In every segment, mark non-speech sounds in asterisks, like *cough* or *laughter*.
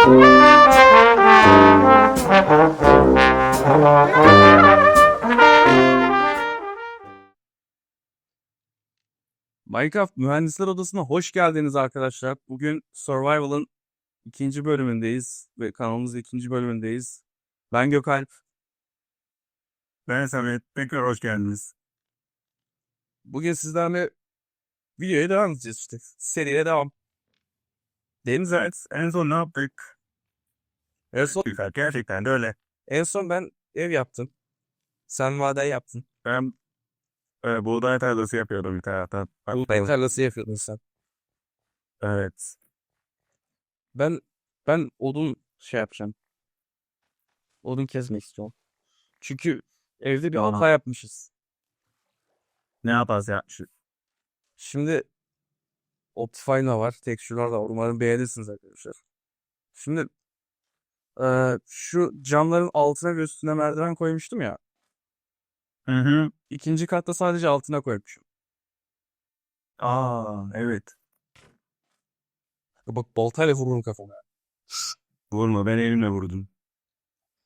Minecraft Mühendisler Odası'na hoş geldiniz arkadaşlar. Bugün Survival'ın ikinci bölümündeyiz ve kanalımızın ikinci bölümündeyiz. Ben Gökalp. Ben Samet. Tekrar hoş geldiniz. Bugün sizlerle videoya devam edeceğiz işte. Seriye devam. Zaten? Evet, en son ne yaptık? En son, Güzel, gerçekten de öyle. en son ben ev yaptım. Sen maden yaptın. Ben e, buğday tarlası yapıyordum bir taraftan. Bak, Bu tarlası yapıyordun sen. Evet. Ben ben odun şey yapacağım. Odun kesmek istiyorum. Çünkü evde bir hata yapmışız. Ne yapacağız ya? Şu, Şimdi Optifine var. Texture'lar da var. Umarım beğenirsiniz arkadaşlar. Şimdi eee, şu camların altına ve üstüne merdiven koymuştum ya. Hı hı. İkinci katta sadece altına koymuşum. Aa, evet. Bak baltayla vururum kafama. Vurma, ben elimle vurdum.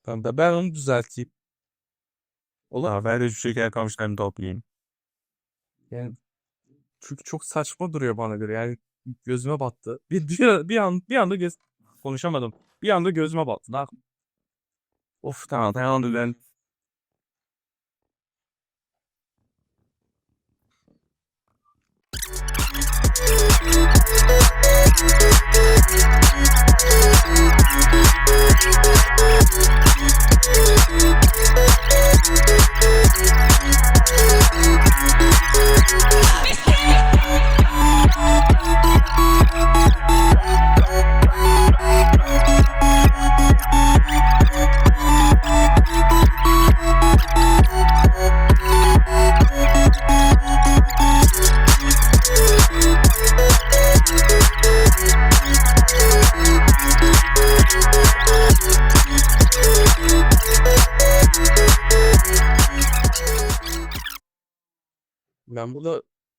Tamam da ben onu düzelteyim. Olur. Aa, ben de şu şeker kamışlarını toplayayım. Yani çünkü çok saçma duruyor bana göre. Yani gözüme battı. Bir bir, bir an bir anda göz konuşamadım. Bir anda gözüme battı. Yapayım? Of tamam tamam ben ben *laughs*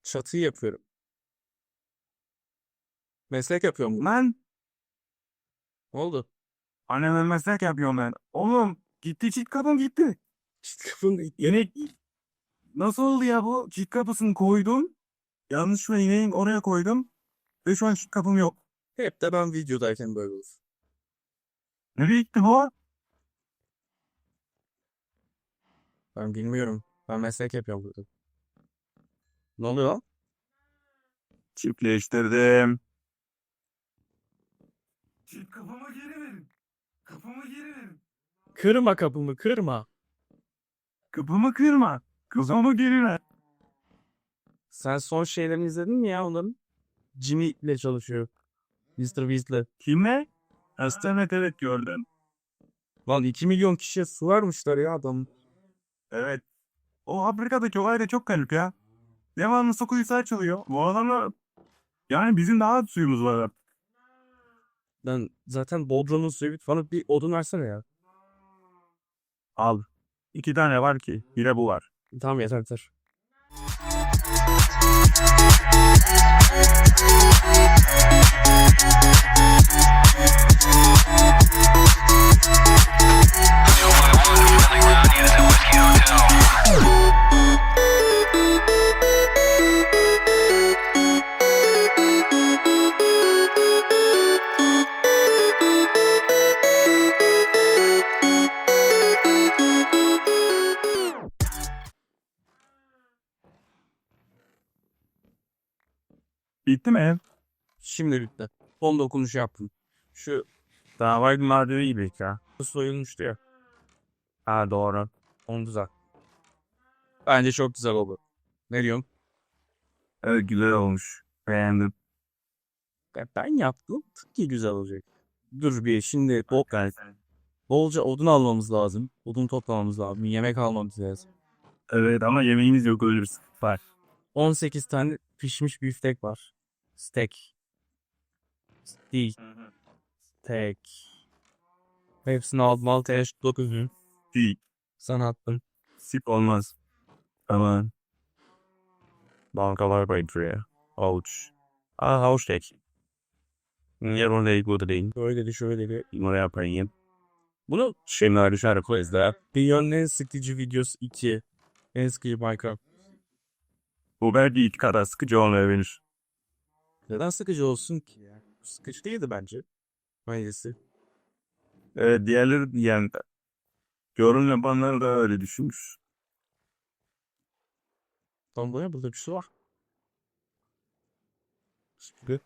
çatıyı yapıyorum. Meslek yapıyorum. Lan, Ne oldu? anneme meslek yapıyorum ben. Oğlum, gitti çift kapım gitti. Yine nasıl oldu ya bu? Çift kapısını koydum. Yanlışlıkla ineğin oraya koydum. Ve şu an çift kapım yok. Hep de ben videodayken böyle olur. Nereye gitti bu? Ben bilmiyorum. Ben meslek yapıyorum burada. Ne oluyor? Çiftleştirdim. Çift kapımı geri verin. Kapımı geri verin. Kırma kapımı kırma. Kapımı kırma. Kafamı geri ver. Sen son şeylerini izledin mi ya onların? Jimmy ile çalışıyor. Mr. Beast'le. Kimle? Hastanet evet gördüm. Lan 2 milyon kişiye su vermişler ya adam. Evet. O Afrika'daki olay da çok garip ya. Devamlı su kuyusu açılıyor. Bu adamlar... Yani bizim daha az suyumuz var artık. Ben zaten Bodrum'un suyu bit. Bana bir odun versene ya. Al. İki tane var ki. Bir de bu var. Tamam yeter yeter. Bitti mi ev? Şimdi bitti. Son dokunuş yaptım. Şu Davaydı madeni gibi ya. soyulmuştu ya. Ha doğru. Onu düzelt. Bence çok güzel oldu. Ne diyorsun? Evet güzel olmuş. Beğendim. Ben, ben yaptım. Tıpkı güzel olacak. Dur bir şimdi bol, bolca odun almamız lazım. Odun toplamamız lazım. Yemek almamız lazım. Evet ama yemeğimiz yok öyle bir sıkıntı var. 18 tane pişmiş biftek var. Steak. Steak. Steak. Hepsini aldım. Altı yaş 9'un. Değil. Sana attım. Sip olmaz. Aman. Bankalar bayılıyor. Havuç. Aa havuç tek. Niye oraya götüreyim? Böyle de şöyle bir. Oraya yapayım. Bunu Şimdi ayrı koyuzlar. dünyanın en sıkıcı videosu 2. En sıkıcı Minecraft. Bu belki ilk kadar sıkıcı olmayabilir. Neden sıkıcı olsun ki ya? Sıkıcı değildi bence. Hangisi? Evet, diğerleri yani yorum yapanlar da öyle düşünmüş. Tam bu ne? Burada bir su var. Şimdi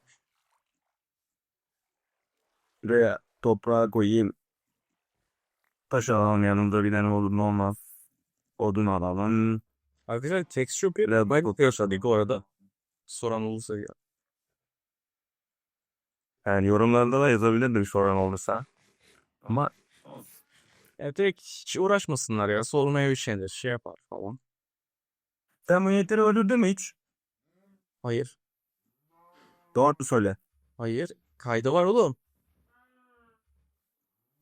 Buraya toprağa koyayım. Taş alalım yanımda bir tane olur ne olmaz. Odun alalım. Arkadaşlar texture bir Minecraft yaşadık bu arada. Soran olursa ya. Yani yorumlarda da yazabilirdim soran olursa. Ama Ya direkt hiç uğraşmasınlar ya. Sormaya üşenir. Şey yapar falan. sen bu yeteri öldürdün mü hiç? Hayır. Doğru söyle. Hayır. Kaydı var oğlum.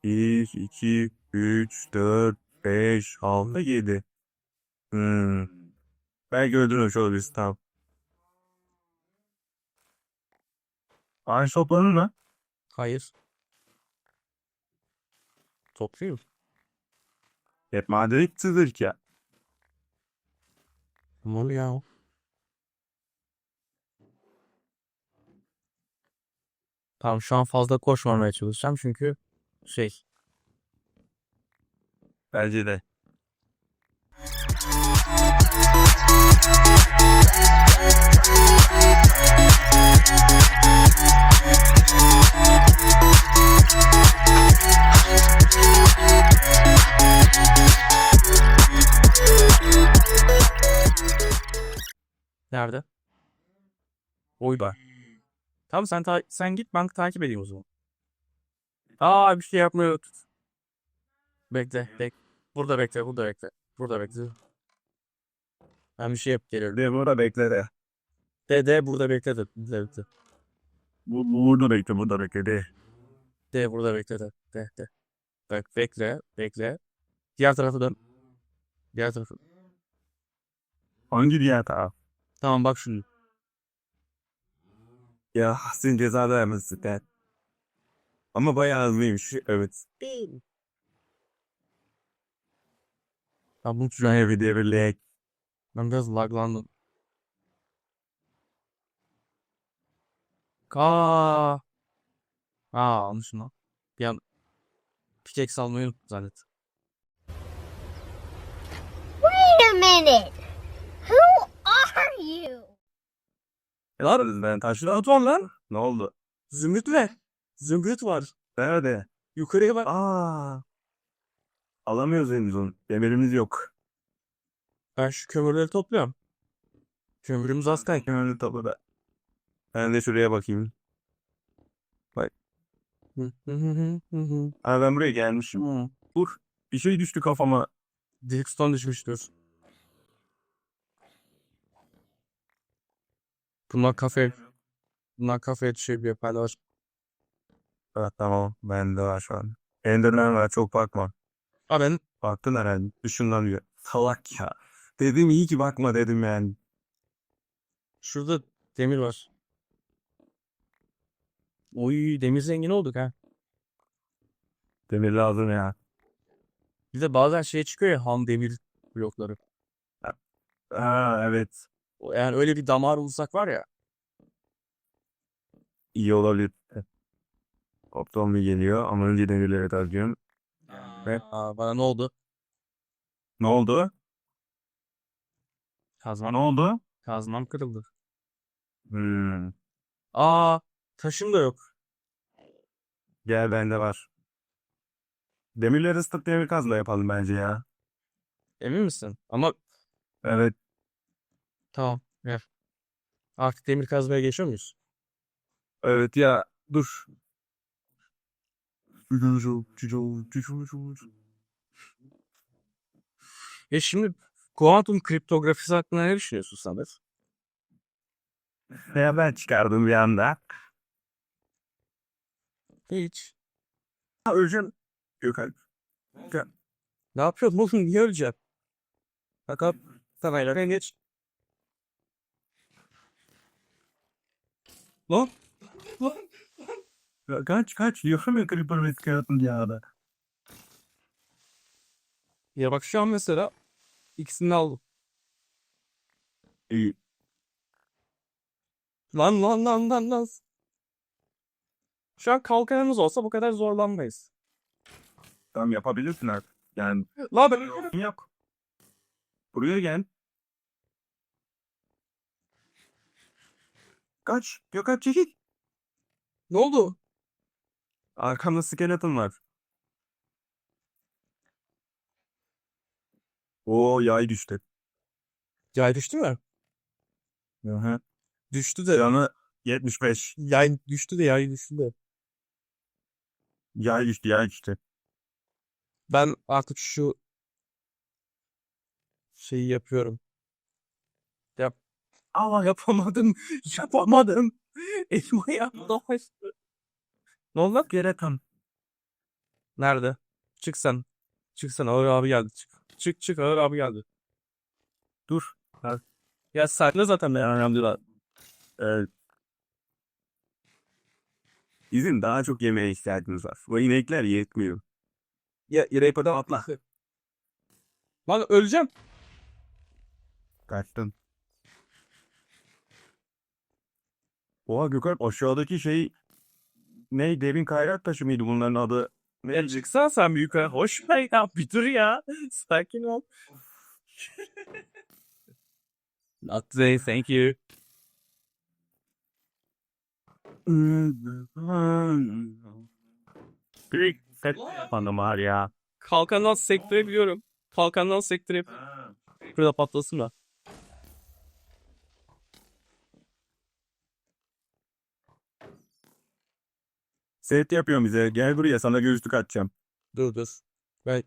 1, 2, 3, 4, 5, 6, 7. Hmm. Belki öldürmüş olabiliriz tamam. Ağaç toplanır mı? Hayır. Toplayayım. Hep madeni gitsindir ki. Ne oluyor ya? Tamam şu an fazla koşmamaya çalışacağım çünkü şey Bence de. Nerede? Oy bak. Tamam sen ta- sen git ben takip edeyim o zaman. Aa bir şey yapmıyor. Bekle, bek. Burada bekle, burada bekle. Burada bekle. Ben bir şey yap geliyorum. Burada bekle de. De de burada bekle de. De, bekle. Bu, bu burada bekle, burada bekle de. de burada bekle de. De de. Bak bekle, bekle. Diğer tarafa dön. Diğer tarafa. Hangi diğer taraf? Tamam bak şimdi. Ya senin ceza vermesi de. Ama bayağı hızlıymış. Evet. Ben bunu Şuraya bir devirlek. Ben biraz laglandım. Aa. Aa almışım lan. Bir an pickaxe almayı unuttum zannet. Wait a minute. Who are you? E lan ben taşlı atom lan. Ne oldu? Zümrüt ver. Zümrüt var. Nerede? Yukarıya bak. Aa. Alamıyoruz henüz onu. Demirimiz yok. Ben şu kömürleri topluyorum. Kömürümüz az kanka. Öyle tabi ben. Ben de şuraya bakayım. Hı. Ha ben buraya gelmişim. Hı. Dur. Bir şey düştü kafama. Dilkstone düşmüştür. Bunlar kafe. Bunlar kafeye düşebiliyor paylaş. Evet tamam. Bende var şu an. Enderman var çok bakma. Aa ben Baktın herhalde. Işınlanıyor. Salak ya. Dedim iyi ki bakma dedim yani. şurada demir var. Oy demir zengin olduk ha. Demir lazım ya. Bir de bazen şey çıkıyor ya ham demir blokları. Ha evet. Yani öyle bir damar bulsak var ya. İyi olabilir. Opton bir geliyor ama önce demirleri tarıyorum. Ve Aa, bana ne oldu? ne oldu? Kazmam, Ne oldu? kazmam kırıldı. Hmm. Aa taşım da yok. Gel bende var. Demirleri ısıtıp demir kazma yapalım bence ya. Emin misin? Ama Evet. tamam. Ver. Artık demir kazmaya geçiyor muyuz? Evet ya dur. E şimdi kuantum kriptografisi hakkında ne düşünüyorsun Samet? Ya ben çıkardım bir anda. Hiç. Ha öleceğim. Gökalp. Ne yapıyorsun oğlum? Niye öleceksin? Bak kameraya geç. Lan. Lan. Lan. Ya Kaç kaç diyorum ya Creeper risk yaratın ya da. Ya bak şu an mesela ikisini aldım. İyi. Lan lan lan lan lan. Şu an kalkanımız olsa bu kadar zorlanmayız. Tamam yapabilirsin artık. Yani La ben yok. Buraya gel. Kaç. Gökhan çekil. Ne oldu? Arkamda skeleton var. Oo yay düştü. Yay düştü mü? Hı Düştü de. Canı 75. Yay düştü de yay düştü de. Yay düştü yay düştü. Ben artık şu şeyi yapıyorum. Yap. Ama yapamadım. *laughs* Yapamadım. Elim ayağım dolaştı. Ne oldu lan? Skeleton. Nerede? Çık sen. Çık sen. Ağır abi geldi. Çık. Çık çık ağır abi geldi. Dur. Ha. Ya sakin zaten ben önemli değil. Evet. Bizim daha çok yemeğe ihtiyacımız var. Bu inekler yetmiyor. Ya Raper'dan atla. Lan öleceğim. Kaçtın. Oha Gökhan aşağıdaki şey ne derin kayrak taşı mıydı bunların adı? Ne çıksan sen büyük. Hoş be ya. Bir dur ya. *laughs* Sakin ol. Not today, thank you. Büyük set fanım var ya. Kalkandan sektirebiliyorum. Kalkandan sektirip burada patlasın da. Set yapıyorum bize. Gel buraya sana göğüslük atacağım. Dur dur. Ben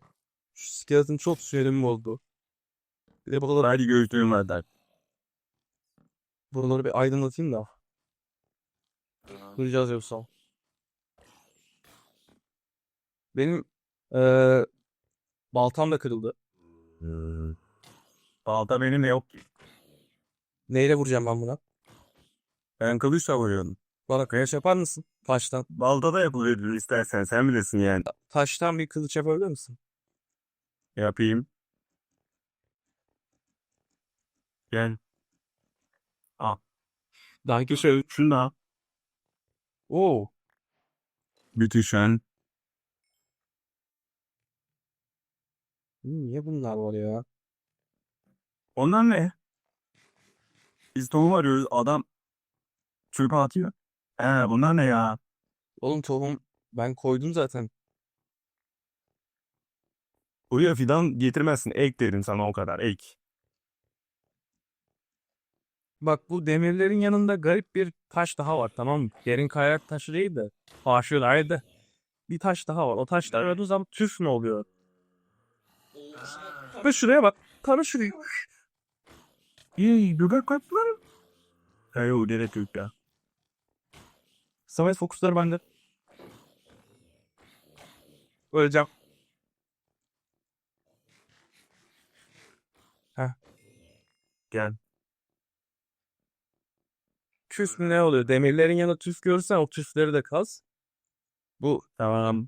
şu skeleton çok sinirim oldu. Bir de buraları, Hadi göğüslüğüm var der. buraları bir aydınlatayım da. Duracağız yoksa. Benim eee baltam da kırıldı. Balta benim de yok ki. Neyle vuracağım ben buna? Ben kılıçla vuruyorum. Bana kıyaç yapar mısın? Taştan. Balta da yapılır istersen sen bilirsin yani. Taştan bir kılıç yapabilir misin? Yapayım. Gel. Daha köşe. Şunu da al. Oo. Bütüşen. Niye bunlar var ya? Onlar ne? Biz tohum arıyoruz. Adam çöpe atıyor. He bunlar ne ya? Oğlum tohum ben koydum zaten. Buraya fidan getirmezsin. Ek derim sana o kadar. Ek. Bak bu demirlerin yanında garip bir taş daha var tamam mı? Yerin kayarak taşı değil de. Haşıyorlar da. Bir taş daha var. O taşlar aradığın zaman tüf ne oluyor? Ve şuraya bak. Tanı şurayı. İyi, göbek kaplar. Hayır, o gerek yok ya. Samet fokusları bende. Öleceğim. Heh. Gel. Tüf ne oluyor? Demirlerin yanında tüf görürsen o tüfleri de kaz. Bu Tamam.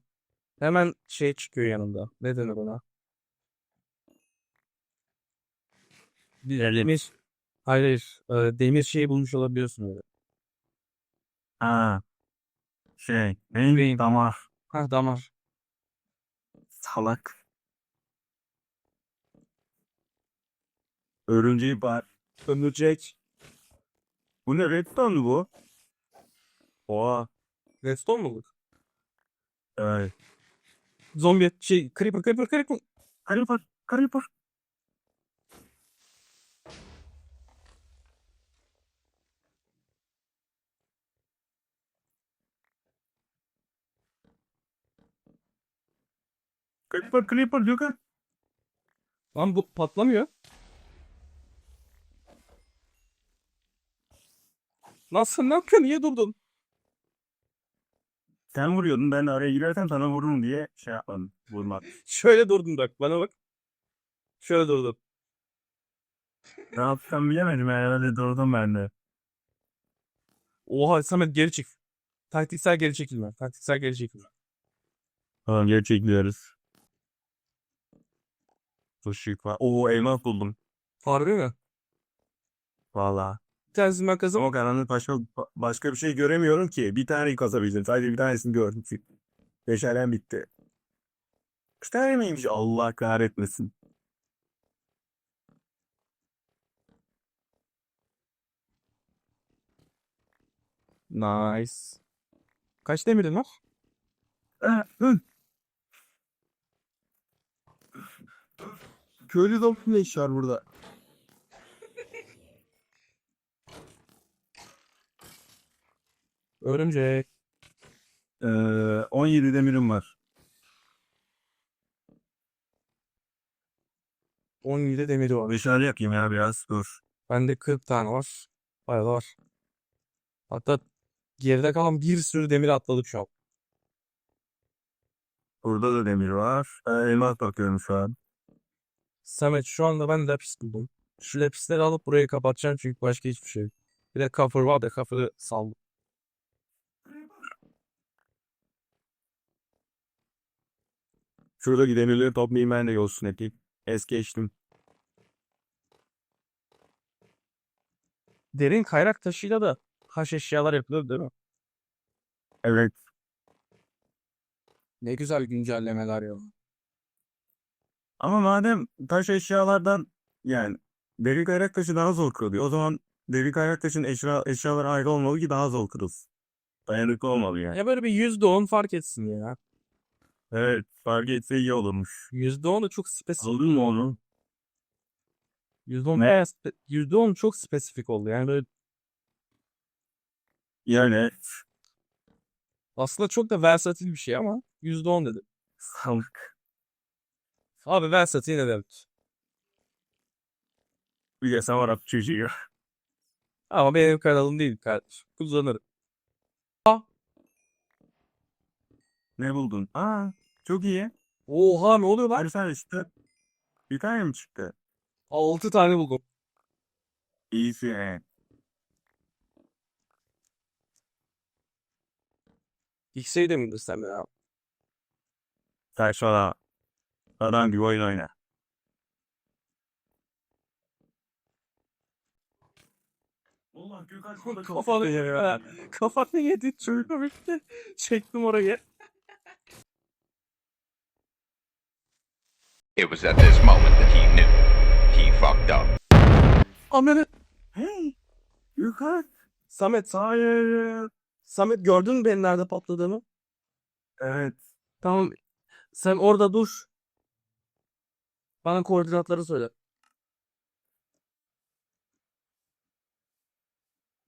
hemen şey çıkıyor yanında. Ne denir ona? Demir. Hayır hayır. Ee, demir şeyi bulmuş olabiliyorsun öyle. Ha. Şey. Benim Beyin. damar. Ha damar. Salak. Örümceği var. Ömürcek. Bu ne redstone mu bu? Oha. Redstone mu bu? Evet. Zombi şey creeper creeper creeper. Creeper. Creeper. Creeper, creeper, Gökhan. Lan bu patlamıyor. Nasıl ne yapıyorsun? Niye durdun? Sen vuruyordun, ben araya girersem sana vururum diye şey yapmadım. Vurmak. *laughs* Şöyle durdun bak bana bak. Şöyle durdun. Ne yapsam bilemedim herhalde durdum ben de. Oha Samet geri çık. Taktiksel geri çekilme. Taktiksel geri çekilme. Tamam geri çekiliyoruz. Işık var. Oo elmas buldum. Harbi mi? Valla. Tanesi kazım. Ama karanlık başka, başka bir şey göremiyorum ki. Bir tane kazabildim. Sadece bir tanesini gördüm. Beşerem bitti. Üç tane miymiş? Allah kahretmesin. Nice. Kaç demirin var? Köylü doktor ne iş var burada? Örümcek. Ee, 17 demirim var. 17 demiri var. Beşer yapayım ya biraz. Dur. Bende 40 tane var. Bayağı var. Hatta geride kalan bir sürü demir atladık şu an. Burada da demir var. Ee, elmas bakıyorum şu an. Samet şu anda ben lapis buldum. Şu lapisleri alıp burayı kapatacağım çünkü başka hiçbir şey yok. Bir de cover var da cover'ı saldım. Şurada demirleri toplayayım ben de yolsun yapayım. Es geçtim. Derin kayrak taşıyla da haş eşyalar yapılır değil mi? Evet. Ne güzel güncellemeler ya. Ama madem taş eşyalardan yani deri kayrak taşı daha zor kırılıyor. O zaman deri kayrak taşın eşya, eşyaları ayrı olmalı ki daha zor kırılsın. Dayanıklı olmalı yani. Ya böyle bir %10 fark etsin ya. Evet fark etse iyi olurmuş. %10'u çok spesifik. Aldın mı onu? %10 Ne? bayağı spe- %10 çok spesifik oldu. Yani böyle Yani aslında çok da versatil bir şey ama %10 dedi. salak. Abi versatil ne demek? Bir de sen Arap çocuğu. *laughs* Ama benim kanalım değil kardeşim. Kullanırım. Ne buldun? Aa çok iyi. Oha ne oluyor lan? Hadi sen işte. Bir tane mi çıktı? 6 tane buldum. İyisi. X'e de mi indirsem ya? Saçmalama. Adam gibi oyun oyna. Gökhan *laughs* Kafanı yedi. Kafanı yedi. Çocukla birlikte çektim orayı. It was at this moment that he knew he fucked up. Amene. Hey. Gökhan. Samet. Hayır. Samet gördün mü benim nerede patladığımı? Evet. Tamam. Sen orada dur. Bana koordinatları söyle.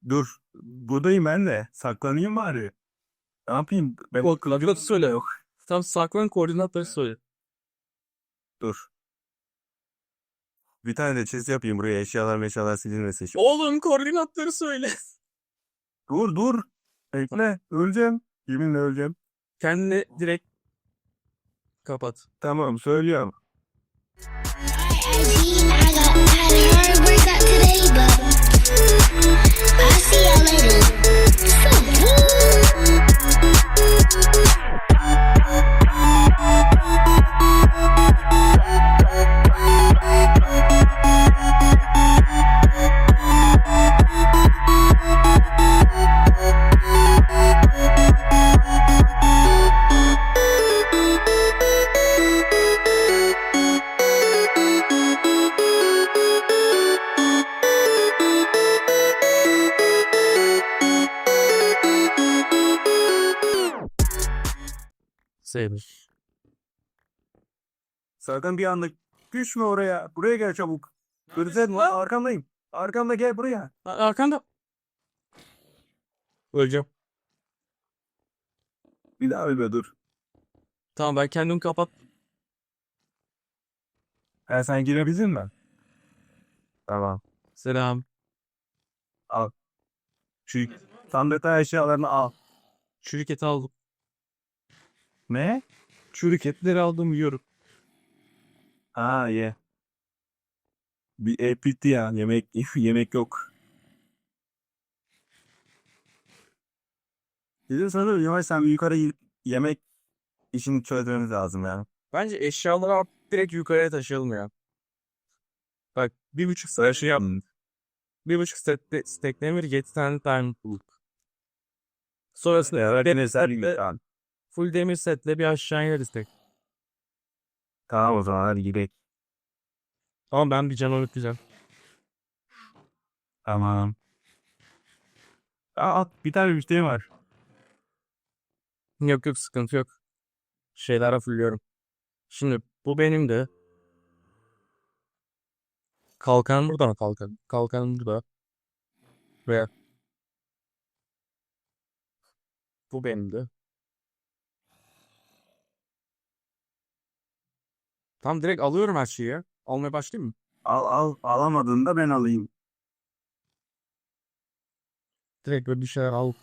Dur. Buradayım ben de. Saklanayım bari. Ne yapayım? Ben Koordinatları söyle. Yok. Tam saklan koordinatları söyle. Dur. Bir tane de chest yapayım buraya. Eşyalar meşyalar silinmesin. Şu- Oğlum koordinatları söyle. Dur dur. Bekle. Öleceğim. Yeminle öleceğim. Kendini direkt kapat. Tamam söylüyorum. I'll see y'all later. So. Sakın bir anda düşme oraya. Buraya gel çabuk. Gözden lan arkamdayım. Arkamda gel buraya. Arkanda. Öleceğim. Bir daha ölme dur. Tamam ben kendimi kapat. Ha, sen girebildin mi? Tamam. Selam. Şu sandıkta eşyalarını al. Çürük eti aldım. Ne? Çürük etleri aldım yiyorum. Ha ye. Bir bitti ya. Yemek *laughs* yemek yok. Bizim sanırım yavaş sen yukarı gidip yemek işini çözmemiz lazım ya. Bence eşyaları direkt yukarıya taşıyalım ya. Bak bir buçuk sıra şey yap. Bir buçuk stekte, stek demir yedi tane diamond bulduk. Sonrasında demir tamam. full demir setle bir aşağı ineriz tek. Tamam o zaman hadi gidelim. Ama ben bir canavar güzel. Tamam. Aa, at bir tane müşteri var. Yok yok sıkıntı yok. Şeyler fulluyorum. Şimdi bu benim de. Kalkan burada mı kalkan? Kalkan burada. Buraya. Bu benim de. Tamam direkt alıyorum her şeyi ya. Almaya başlayayım mı? Al al alamadığında ben alayım. Direkt böyle bir şeyler al.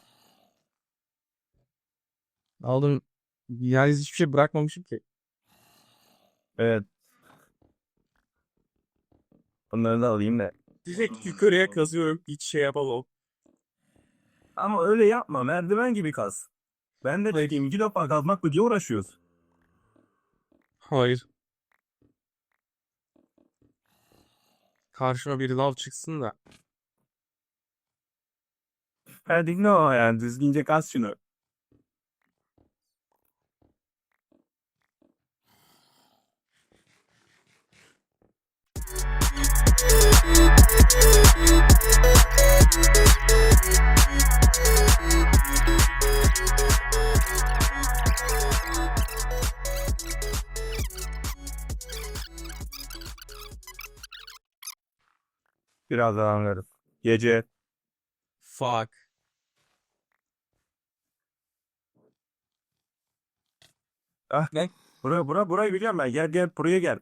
Aldım. Yani hiçbir şey bırakmamışım ki. Evet. Bunları da alayım da. Direkt yukarıya kazıyorum. Hiç şey yapamam. Ama öyle yapma. Merdiven gibi kaz. Ben de dediğim iki defa kazmakla diye uğraşıyoruz. Hayır. Karşıma bir lav çıksın da. Hadi no yani düzgünce kaz şunu. Biraz daha anlarız. Gece. Fuck. Ah ne? Buraya, bura, burayı biliyorum ben. Gel gel buraya gel.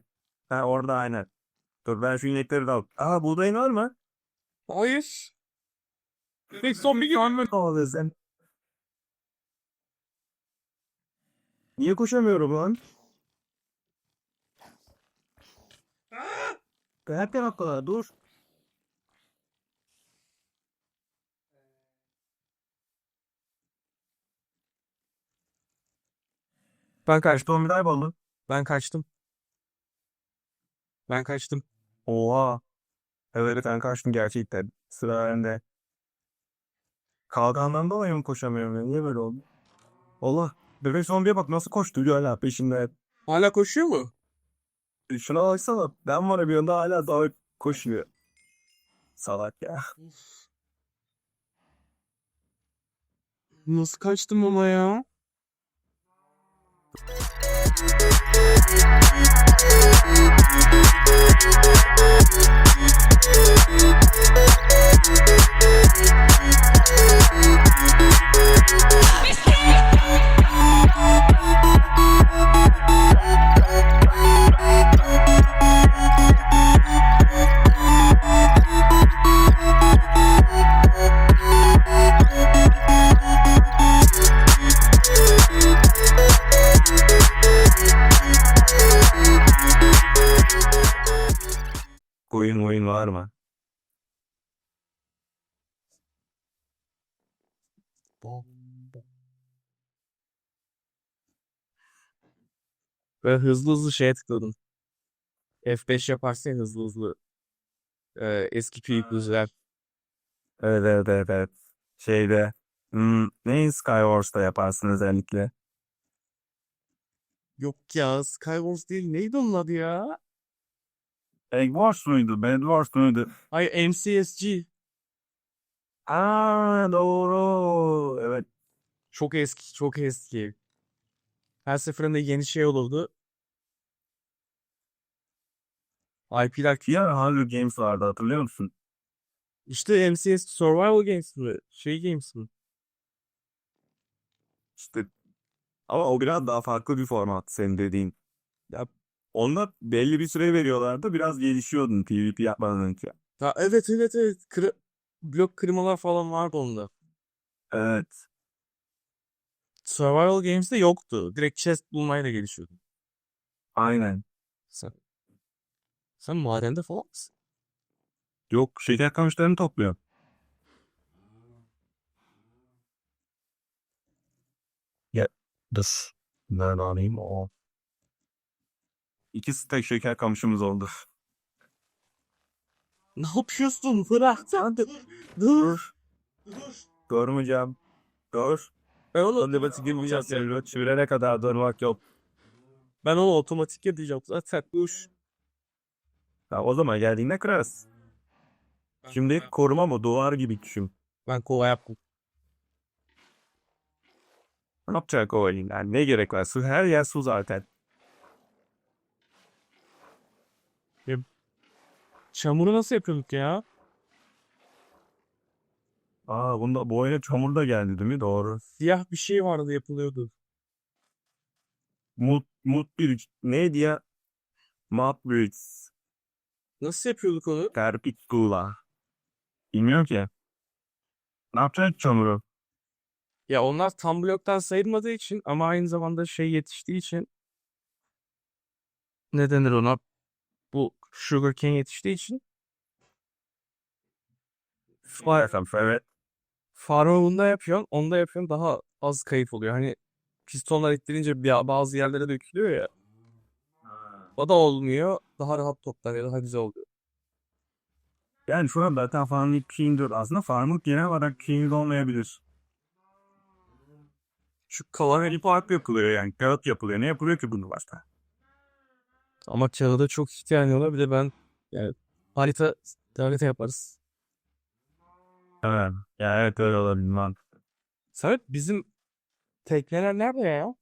Ha orada aynen. Dur ben şu inekleri de al. Aa buğdayın var mı? Hayır. Tek son bir gün Ne oluyor sen? Niye koşamıyorum lan? Hep dakika dur. Ben kaçtım. Kaç bir kayboldu? Ben kaçtım. Ben kaçtım. Oha. Evet ben kaçtım gerçekten. Sıra bende. Kalkandan dolayı mı koşamıyorum ya? Niye böyle oldu? Allah. Bebek zombiye bak nasıl koştu hala peşinde. Hala koşuyor mu? E, Şuna baksana. Ben var bir anda hala daha koşuyor. Salak ya. Nasıl kaçtım ama ya? Mr. Ve hızlı hızlı şeye tıkladım. F5 yaparsın ya hızlı hızlı. Ee, eski PvP'ciler. Evet evet evet evet. Şeyde. Hmm, neyi Skywars'ta yaparsın özellikle? Yok ya Skywars değil neydi onun adı ya? Egg Wars muydu? Bed Wars muydu? Ay MCSG. Aa doğru. Evet. Çok eski çok eski. Her seferinde yeni şey olurdu. IP'ler ara Hunger Games vardı hatırlıyor musun? işte MCS Survival Games mi? Şey Games mi? İşte ama o biraz daha farklı bir format senin dediğin. Ya onda belli bir süre veriyorlardı. Biraz gelişiyordun PvP yapmadan önce. Ha, evet evet evet. Kırı- blok kırmalar falan vardı onda. Evet. Survival Games'de yoktu. Direkt chest bulmayla gelişiyordu. Aynen. Sen, sen madende falan mısın? Yok şeker kamışlarını topluyor. Dıs. Ben alayım o. İki stek şeker kamışımız oldu. Ne yapıyorsun? Bırak sen de. Dur. Görmeyeceğim. Dur. Ben onu, Otomatik girmeyeceğim. Seni çevirene kadar durmak yok. ben onu otomatik yapacağım. Zaten dur. Ya o zaman geldiğinde kırarız. Şimdi koruma mı? Duvar gibi düşün. Ben kova yaptım. Ne yapacak o elinden? Ne gerek var? Su, her yer su zaten. Çamuru nasıl yapıyorduk ya? Aa bunda bu oyuna çamur da geldi değil mi? Doğru. Siyah bir şey vardı yapılıyordu. Mut, mut bir neydi ya? Bir Nasıl yapıyorduk onu? Karpikula. Bilmiyorum ki. Ne yapacak çamuru? Ya onlar tam bloktan sayılmadığı için ama aynı zamanda şey yetiştiği için ne denir ona? Bu sugarcane yetiştiği için Var evet. Farmı yapıyorsun, onda yapıyorsun daha az kayıp oluyor. Hani pistonlar ittirince bazı yerlere dökülüyor ya. O da olmuyor. Daha rahat toplanıyor, daha güzel oluyor. Yani şu an zaten farming king'dir. Aslında farming genel olarak king olmayabilir. Şu kalan park yapılıyor yani. Kağıt yapılıyor. Ne yapılıyor ki bunu başta? Ama kağıda çok ihtiyacı de ben yani harita harita yaparız. Evet. Ya evet öyle olabilir lan. Samet bizim tekneler nerede ya?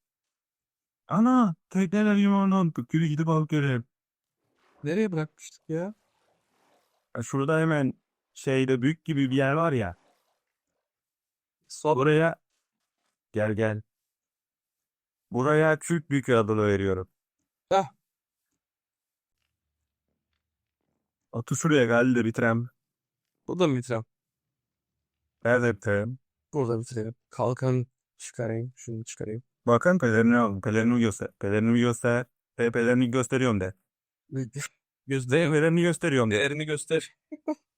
Ana tekneler limandan kürü gidip alıp görelim. Nereye bırakmıştık ya? Ya Şurada hemen şeyde büyük gibi bir yer var ya. Sol. Buraya gel gel. Buraya Türk büyük adını veriyorum. Heh. Atı şuraya geldi bitirem. Burada mı bitirelim? Nerede bitirem? Burada bitirelim. Kalkan çıkarayım. Şunu çıkarayım. Bakın pelerini aldım. Pelerini göster. Pelerini göster. E, pelerini gösteriyorum de. *laughs* Gözde Pelerini gösteriyorum de. değerini göster. *laughs*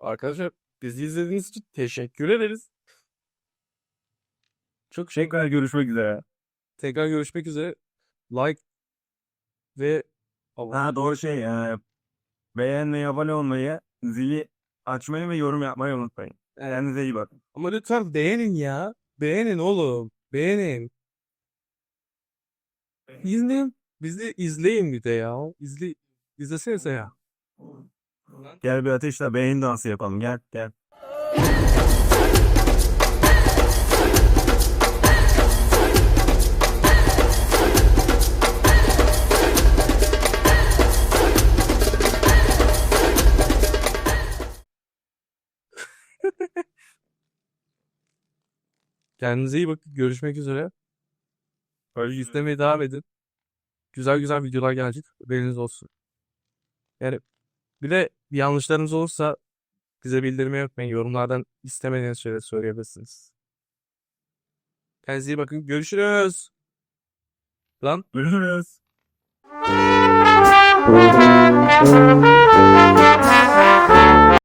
Arkadaşlar bizi izlediğiniz için teşekkür ederiz. Çok şey. Tekrar görüşmek üzere. Tekrar görüşmek üzere. Like ve. Ha doğru şey. E, beğenmeyi, abone olmayı, zili açmayı ve yorum yapmayı unutmayın. Kendinize iyi bakın. Ama lütfen beğenin ya. Beğenin oğlum. Beğenin. İzleyin. Bizi izleyin bir de ya. İzle, izlesenize ya. Gel bir ateşle beyin dansı yapalım. Gel gel. Kendinize iyi bakın. Görüşmek üzere. Öyle İzlemeye devam edin. Güzel güzel videolar gelecek. Haberiniz olsun. Yani bir de yanlışlarınız olursa bize bildirmeyi unutmayın. Yorumlardan istemediğiniz şeyleri söyleyebilirsiniz. Kendinize iyi bakın. Görüşürüz. Lan Görüşürüz. Thank *laughs* you.